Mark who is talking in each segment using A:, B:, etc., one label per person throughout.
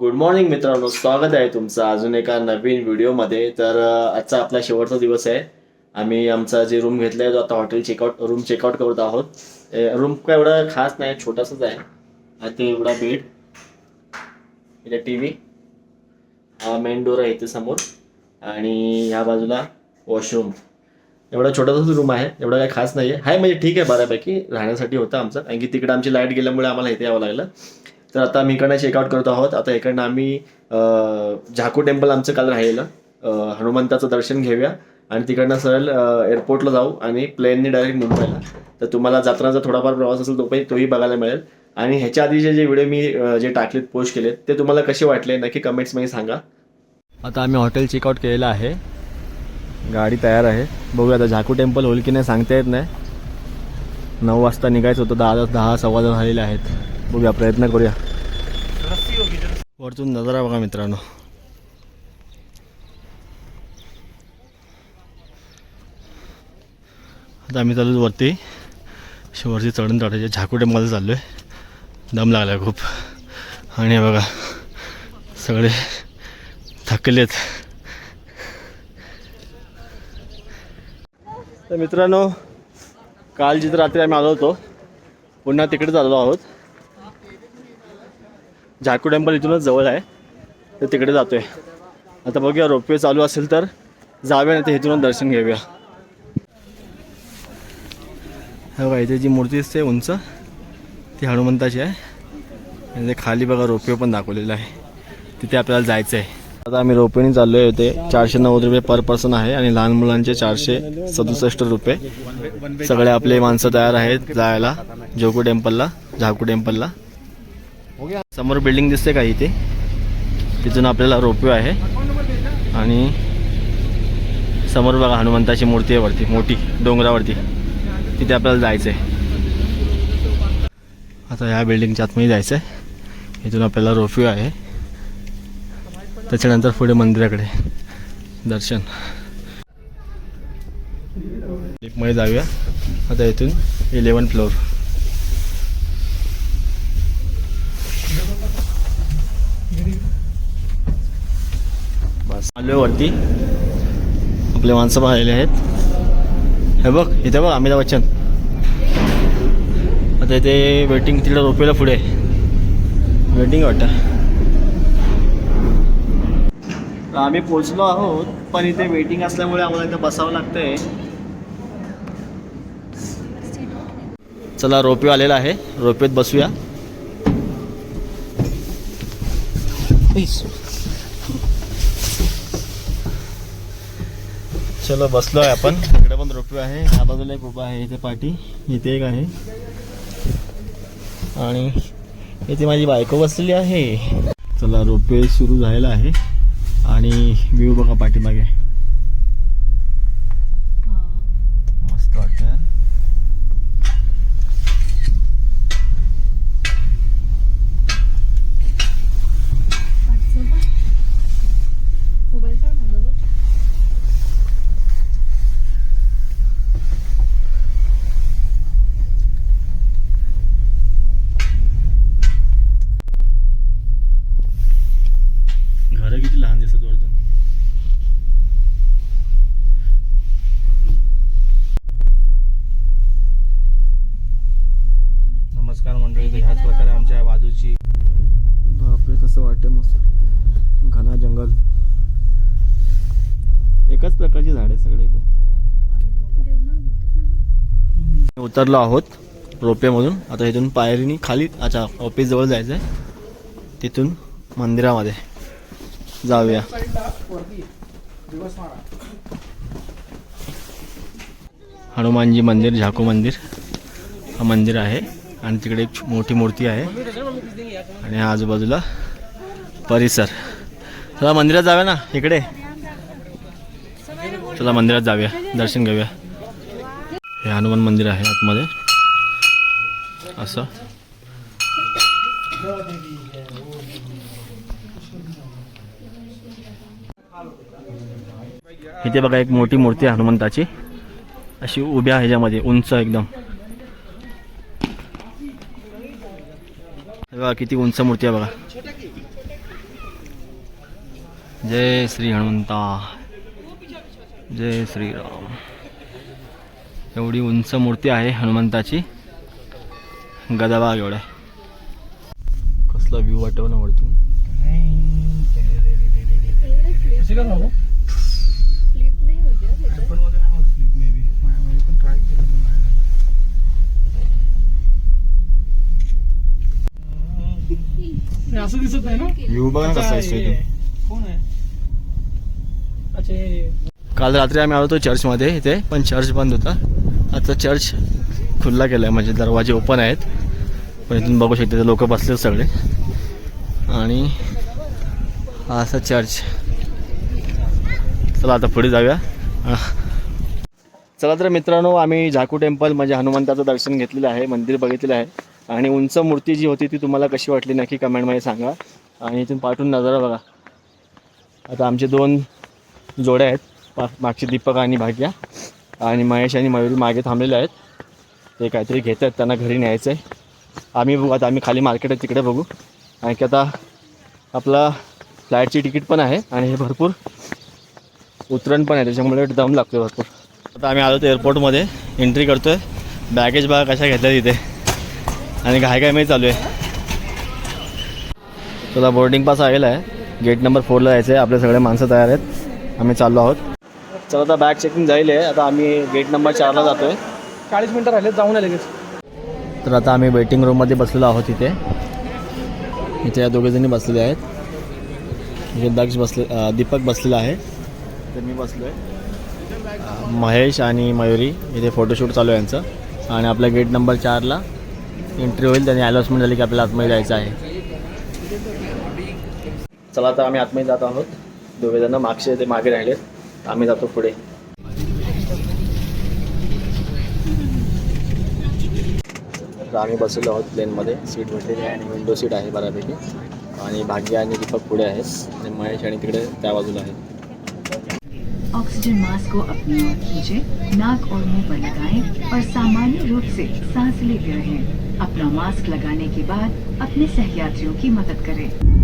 A: Good morning मित्रांनो. स्वागत आहे तुमचं अजून एका नवीन व्हिडिओमध्ये. तर आजचा आपला शेवटचा दिवस आहे. आम्ही आमचा जे रूम घेतला आहे तो आता हॉटेल चेकआउट रूम चेकआउट करत आहोत. रूम काय एवढा खास नाही छोटासाच आहे. आता एवढा बेड इथे टी व्ही मेन डोर आहे इथे समोर. आणि ह्या बाजूला वॉशरूम एवढा छोटासाच रूम आहे. एवढा काही खास नाही आहे हाय म्हणजे ठीक आहे बऱ्यापैकी. राहण्यासाठी होतं आमचं. कारण की तिकडे आमची लाइट गेल्यामुळे आम्हाला इथे यावं लागलं. तर आता आम्ही इकडनं चेकआउट करत आहोत. आता इकडनं आम्ही झाकू टेम्पल आमचं काल राहिलेलं. हनुमंताचं दर्शन घेऊया. आणि तिकडनं सरळ एअरपोर्टला जाऊ आणि प्लेनने डायरेक्ट मुंबईला. तर तुम्हाला जात्राचा थोडाफार प्रवास असेल तो पण तोही बघायला मिळेल. आणि ह्याच्या आधीचे जे व्हिडिओ मी जे टाकलेत पोस्ट केलेत ते तुम्हाला कसे वाटले? नक्की कमेंट्समध्ये सांगा. आता आम्ही हॉटेल चेकआउट केलेलं आहे. गाडी तयार आहे. बघूया आता झाकू टेम्पल होईल की नाही सांगता येत नाही. नऊ वाजता निघायचं होतं. दहा दहा सव्वा दहा झालेले आहेत. बघूया प्रयत्न करूया. वरतून नजारा बघा मित्रांनो. आता आम्ही चालू वरती. वरती चढून चढायचे. झाकुटेमध्ये चाललो आहे दम लागला खूप. आणि बघा सगळे थकलेत. तर मित्रांनो काल जिथं रात्री आम्ही आलो होतो पुन्हा तिकडे चाललो आहोत. झाकू टेम्पल इथूनच जवळ आहे. तर तिकडे जातो आहे आता बघूया रोपवे चालू असेल तर जाऊया नाही तर इथूनच दर्शन घेऊया. हा बघा इथे जी मूर्ती दिसते उंच ती हनुमंताची आहे. आणि खाली बघा रोपवे पण दाखवलेलं आहे. तिथे आपल्याला जायचं आहे आता आम्ही रोपेने चाललो आहे ते चारशे नव्वद रुपये पर पर्सन आहे आणि लहान मुलांचे चारशे सदुसष्ट रुपये. सगळे आपले माणसं तयार आहेत जायला जोकू टेम्पलला झाकू टेम्पलला. समोर बिल्डिंग दिसते का इथे? तिथून आपल्याला रोपवे आहे. आणि समोर बघा हनुमंताची मूर्ती आहे वरती मोठी डोंगरावरती. तिथे आपल्याला जायचं आहे आता ह्या बिल्डिंगच्या आतमध्ये जायचं आहे इथून आपल्याला रोपवे आहे. त्याच्यानंतर पुढे मंदिराकडे. दर्शन. लिफ्टमध्ये जाऊया. आता इथून इलेवन फ्लोअर आलो वरती आपले माणसं पाहिलेले आहेत. हे बघ इथे बघ अमिताभ बच्चन. आता इथे वेटिंग तिकडे रोपेला पुढे. वेटिंग वाटतं. तर आम्ही पोचलो आहोत पण इथे वेटिंग असल्यामुळे आम्हाला इथं बसावं लागतंय. चला रोपे आलेला आहे. रोपेत बसूया. चलो बसलो आहे आपण. इकडे पण रोपवे आहे. ह्या बाजूला एक उभा आहे. इथे पाठी. इथे एक आहे. आणि इथे माझी बायको बसलेली आहे. चला रोपवे सुरू झालेला आहे. आणि व्ह्यू बघा पाठीमागे. मस्त वाटतं वाटते मस्त. घना जंगल. एकाच प्रकारची झाड आहे सगळे इथे. उतरलो आहोत रोपेमधून. आता इथून पायरीनी खाली अच्छा ऑफिस जवळ जायचं आहे तिथून मंदिरामध्ये जाऊया. हनुमानजी मंदिर झाकू मंदिर. हा मंदिर आहे. आणि तिकडे एक मोठी मूर्ती आहे. आणि आजूबाजूला परिसर. चला मंदिरात जाऊया ना इकडे. चला मंदिरात जाऊया दर्शन घेऊया. हे हनुमान मंदिर आहे आतमध्ये. असं. इथे बघा एक मोठी मूर्ती आहे हनुमंताची. अशी उभ्या ह्याच्यामध्ये उंच एकदम. बघा किती उंच मूर्ती आहे बघा. जय श्री हनुमंता। जय श्रीराम एवढी उंच मूर्ती आहे हनुमंताची. गदाबाग एवढा. कसला व्ह्यू वाटव ना वरतून.
B: असं दिसत नाही ना?
A: व्ह्यू बघा कसा आहे
B: अच्छा
A: काल रात्री आम्ही आलो होतो चर्चमध्ये इथे पण चर्च बंद होता. आता चर्च खुल्ला केला आहे म्हणजे दरवाजे ओपन आहेत. पण इथून बघू शकते लोक बसले सगळे. आणि हा असा चर्च. चला आता पुढे जाऊया. चला तर मित्रांनो आम्ही झाकू टेम्पल म्हणजे हनुमंताचं दर्शन घेतलेलं आहे मंदिर बघितलेलं आहे. आणि उंच मूर्ती जी होती ती तुम्हाला कशी वाटली नक्की कमेंटमध्ये सांगा. आणि इथून पाठवून नजारा बघा. आता आमचे दोन जोड्या आहेत. पा मागचे दीपक आणि भाग्या आणि महेश आणि मयुरी मागे थांबलेले आहेत. ते काहीतरी घेत आहेत त्यांना घरी न्यायचं आहे आम्ही बघू आता आम्ही खाली मार्केट आहे तिकडे बघू. आणखी आता आपला फ्लाईटची तिकीट पण आहे आणि हे भरपूर उतरण पण आहे त्याच्यामुळे दम लागतो भरपूर. आता आम्ही आलो तर एअरपोर्टमध्ये एंट्री करतो आहे बॅगेज बाग कशा घेतल्या तिथे? आणि घाय काय चालू आहे. तुला बोर्डिंग पास आलेला आहे. गेट नंबर फोरला जायचं आहे आपले सगळे माणसं तयार आहेत. आम्ही चाललो आहोत. चला आता बॅग चेकिंग जाईल आहे. आता आम्ही गेट नंबर चारला जातो आहे
B: चाळीस मिनिटं राहिले जाऊन लगेच.
A: तर आता आम्ही वेटिंग रूममध्ये बसलेलो आहोत इथे. इथे या दोघेजणी बसलेले आहेत. इथे दक्ष बसले दीपक बसलेला आहे. तर मी बसलो आहे महेश आणि मयुरी इथे फोटोशूट चालू आहे यांचं. आणि आपल्या गेट नंबर चारला एंट्री होईल त्यांनी अनाउन्समेंट झाली की आपल्याला आतमध्ये जायचं आहे. चला आता आम्ही आतमध्ये जात आहोत. दोघेजण मागचे ते मागे राहिलेत आम्ही जातो पुढे. तर आम्ही बसलेलो आहोत प्लेनमध्ये. सीट भेटलेली आहे आणि विंडो सीट आहे बऱ्यापैकी. आणि भाग्य आणि दीपक पुढे आहेत. आणि महेश आणि तिकडे त्या बाजूला आहे
C: ऑक्सीजन मास्क को अपनी ओर खींचे, नाक और मुँह पर लगाएँ और सामान्य रूप से सांस लेते रहें। अपना मास्क लगाने के बाद अपने सहयात्रियों की मदद करें।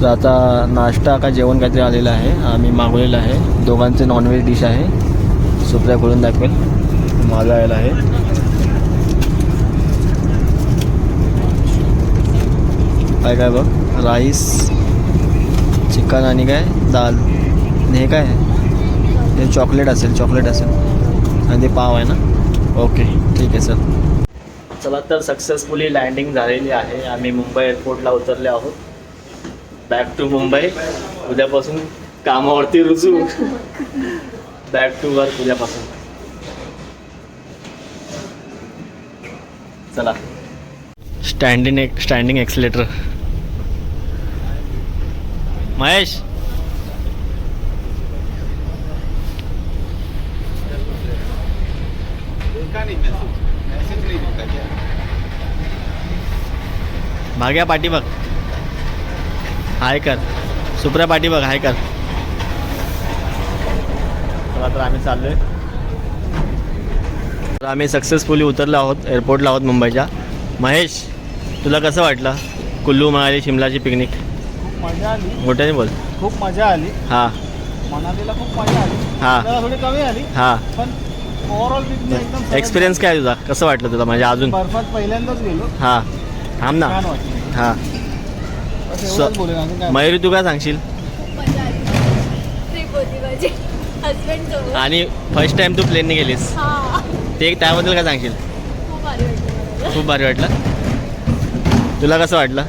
C: तर आता नाश्ता का जेवण काहीतरी आलेलं आहे. आम्ही मागवलेलं आहे. दोघांचे नॉनव्हेज डिश आहे. सुप्रिया खोलून दाखवेल. माझा आलेला आहे. काय काय बघ? राईस चिकन आणि काय? दाल. हे काय? हे चॉकलेट असेल चॉकलेट असेल. आणि ते पाव आहे ना? ओके ठीक आहे सर चला तर सक्सेसफुली लँडिंग झालेली आहे. आम्ही मुंबई एअरपोर्टला उतरले आहोत. बॅक टू मुंबई उद्यापासून कामावरती रुजू. बॅक टू वर्क उद्यापासून. चला. स्टँडिंग एक स्टँडिंग एक्सिलेटर महेश. भाग्या पाठी बघ हाय कर. सुप्रिया पाठी बघ हाय कर. चला तर आम्ही चाललोय. तर आम्ही सक्सेसफुली उतरलो आहोत एअरपोर्टला आहोत मुंबईच्या. महेश तुला कसं वाटलं? कुल्लू मनाली शिमलाची पिकनिक
B: खूप मजा आली.
A: मोठ्याने बोल.
B: खूप मजा आली.
A: हां.
B: मनालीला खूप मजा आली.
A: हां.
B: थोडी कमी आली.
A: हां.
B: पण ओव्हरऑल
A: एक्सपिरियन्स काय तुझा? कसं वाटलं तुला? म्हणजे अजून?
B: बर्फात पहिल्यांदाच गेलो.
A: हां. थांब ना. हां. मयुरी तू काय सांगशील? आणि फर्स्ट टाइम तू प्लेनने गेलीस.
D: हा.
A: ते त्याबद्दल काय सांगशील?
D: खूप भारी वाटलं. मला
A: खूप भारी वाटलं. तुला कसं वाटलं?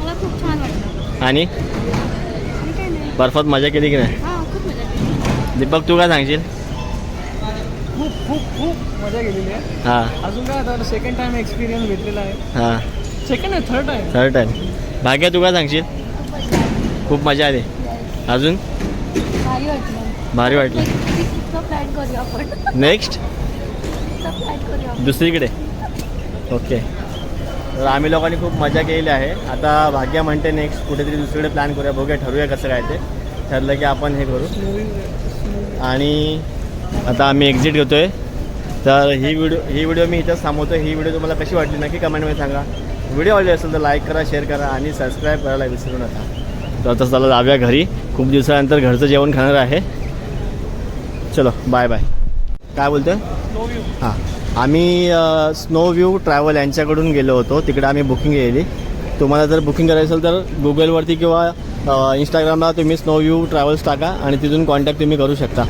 D: मला खूप छान वाटलं.
A: आणि? बर्फात मजा केली की नाही?
D: हा खूप मजा केली.
A: दीपक तू काय सांगशील?
B: खूप खूप खूप मजा गेलेली आहे.
A: हां.
B: अजून काय आता सेकंड टाइम एक्सपिरियन्स घेतलेला आहे.
A: हां.
B: सेकंड आहे third time
A: third time Bhagya तू काय सांगशील?
D: खूप मजा आली.
A: अजून?
D: भारी वाटलं.
A: नेक्स्ट. दुसरीकडे? ओके तर आम्ही लोकांनी खूप मजा केलेली आहे. आता भाग्या म्हणते नेक्स्ट कुठेतरी दुसरीकडे प्लॅन करूया. बघूया ठरवूया कसं काय ते. ठरलं की आपण हे करू. आणि आता आम्ही एक्झिट घेतोय. तर ही व्हिडिओ ही व्हिडिओ मी इथंच थांबवतो ही व्हिडिओ तुम्हाला कशी वाटली नक्की कमेंटमध्ये सांगा. व्हिडिओ आवडले असेल तर लाईक करा शेअर करा आणि सबस्क्राईब करायला विसरू नका. तर आता चला जाऊया घरी. खूप दिवसानंतर घरचं जेवण खाणार आहे. चलो बाय बाय काय बोलतो हां. आम्ही स्नो व्ह्यू ट्रॅव्हल यांच्याकडून गेलो होतो. तिकडे आम्ही बुकिंग केलेली. तुम्हाला जर बुकिंग करायचं असेल तर गुगलवरती किंवा इंस्टाग्रामला तुम्ही स्नो व्ह्यू ट्रॅव्हल्स टाका आणि तिथून कॉन्टॅक्ट तुम्ही करू शकता.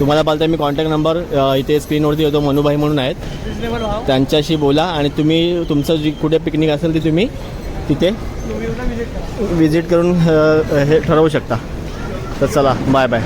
A: तुम्हाला पाहिजे मी कॉन्टॅक्ट नंबर इथे स्क्रीनवरती येतो मनुभाई म्हणून आहेत. त्यांच्याशी बोला आणि तुम्ही तुमचं जी कुठे पिकनिक असेल ती तुम्ही तिथे
B: विजिट करा.
A: विजिट करून हे ठरवू शकता. तर चला बाय बाय